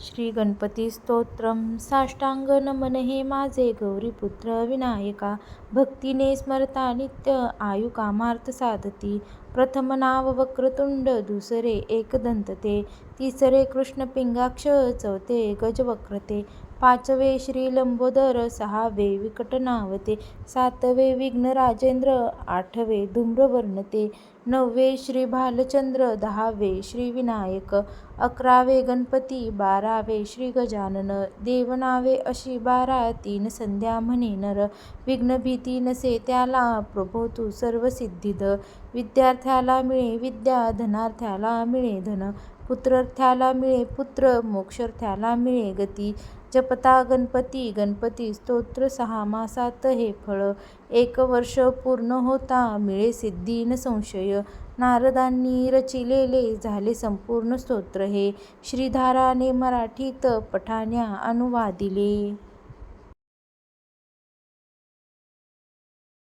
श्री गणपती स्तोत्रम साष्टांग नमन हे माझे गौरीपुत्र विनायका भक्तीने स्मरता नित्य आयुकामार्थ साधती प्रथम नाव वक्रतुंड दुसरे एकदंत ते तिसरे कृष्ण पिंगाक्ष चौथे गजवक्रते पाचवे श्री लंबोदर सहावे विकटनावते सातवे विघ्न राजेंद्र आठवे धूम्रवर्ण ते नववे श्री भालचंद्र दहावे श्री विनायक अकरावे गणपती बारावे श्री गजानन देवनावे अशी बारा तीन संध्या म्हणे नर विघ्नभीती नसे त्याला प्रभो तू सर्व सिद्धीद पुत्रार्थ्याला मिळे विद्या धनार्थ्याला मिळे धन पुत्रर्थ्याला मिळे पुत्र मोक्षर्थ्याला मिळे गती जपता गणपती गणपती स्तोत्र सहा मासात हे फळ. एक वर्ष पूर्ण होता मिळे सिद्धी न संशय. नारदांनी रचिलेले झाले संपूर्ण स्तोत्र हे. श्रीधाराने मराठीत पठाण्या अनुवादिले.